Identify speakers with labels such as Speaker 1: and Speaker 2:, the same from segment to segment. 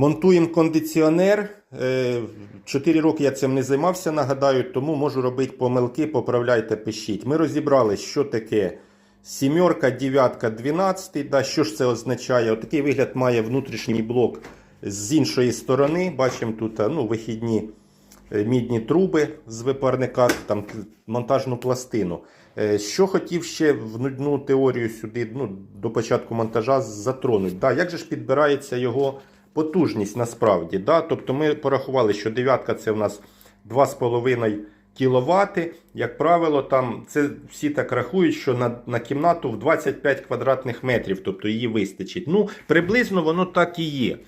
Speaker 1: Монтуємо кондиціонер. 4 роки я цим не займався, нагадаю, тому можу робити помилки, поправляйте, пишіть. Ми розібрали, що таке сімерка, дев'ятка, дванадцятий. Да, що ж це означає? Отакий вигляд має внутрішній блок з іншої сторони. Бачимо тут ну, вихідні е, мідні труби з випарника, там монтажну пластину. Е, Що хотів ще в нудну теорію сюди ну, до початку монтажа затронути. Да, як же ж підбирається його потужність насправді? Да? Тобто ми порахували, що дев'ятка це в нас 2,5 кВт. Як правило, там це всі так рахують, що на, на кімнату в 25 квадратних метрів, тобто її вистачить. Ну, приблизно воно так і є.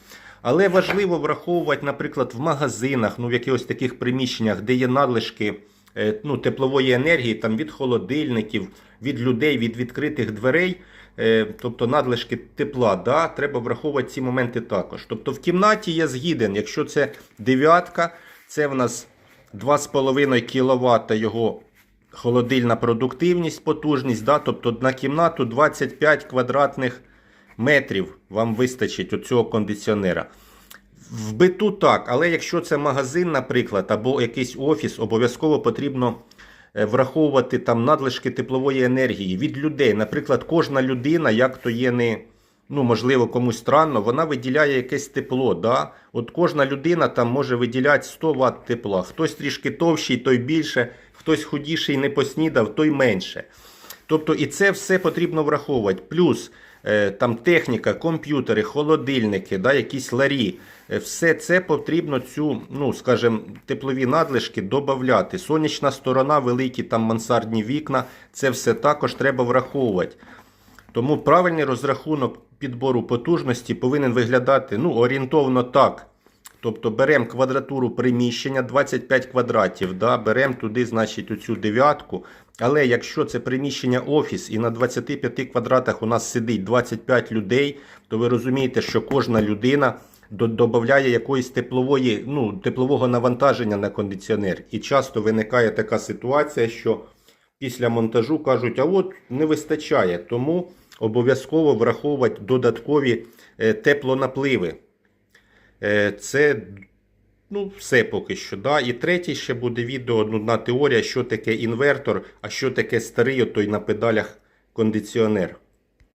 Speaker 1: Але важливо враховувати, наприклад, в магазинах, ну в якихось таких приміщеннях, де є надлишки ну, теплової енергії, там від холодильників, від людей, від відкритих дверей, е, тобто надлишки тепла, да, треба враховувати ці моменти також. Тобто в кімнаті я згіден, якщо це дев'ятка, це в нас 2,5 кВт його холодильна продуктивність, потужність, да, тобто на кімнату 25 квадратних метрів вам вистачить оцього кондиціонера. В биту так, але якщо це магазин, наприклад, або якийсь офіс, обов'язково потрібно е, враховувати там надлишки теплової енергії від людей. Наприклад, кожна людина, як то є не, ну, можливо, комусь странно, вона виділяє якесь тепло. Да? От кожна людина там може виділяти 100 Вт тепла. Хтось трішки товщий, той більше, хтось худіший не поснідав, той менше. Тобто і це все потрібно враховувати. Плюс там техніка, комп'ютери, холодильники, да, якісь ларі. Е, Все це потрібно цю, ну, скажімо, теплові надлишки додати. Сонячна сторона, великі там мансардні вікна, це все також треба враховувати. Тому правильний розрахунок підбору потужності повинен виглядати ну, орієнтовно так. Тобто беремо квадратуру приміщення 25 квадратів, да, беремо туди, значить, оцю дев'ятку. Але якщо це приміщення офіс і на 25 квадратах у нас сидить 25 людей, то ви розумієте, що кожна людина додає якоїсь теплової, ну, теплового навантаження на кондиціонер. І часто виникає така ситуація, що після монтажу кажуть, а от не вистачає. Тому обов'язково враховувати додаткові е, теплонапливи. Е, Це ну, все поки що. Да? І третє ще буде відео, нудна теорія, що таке інвертор, а що таке старий отой на педалях кондиціонер.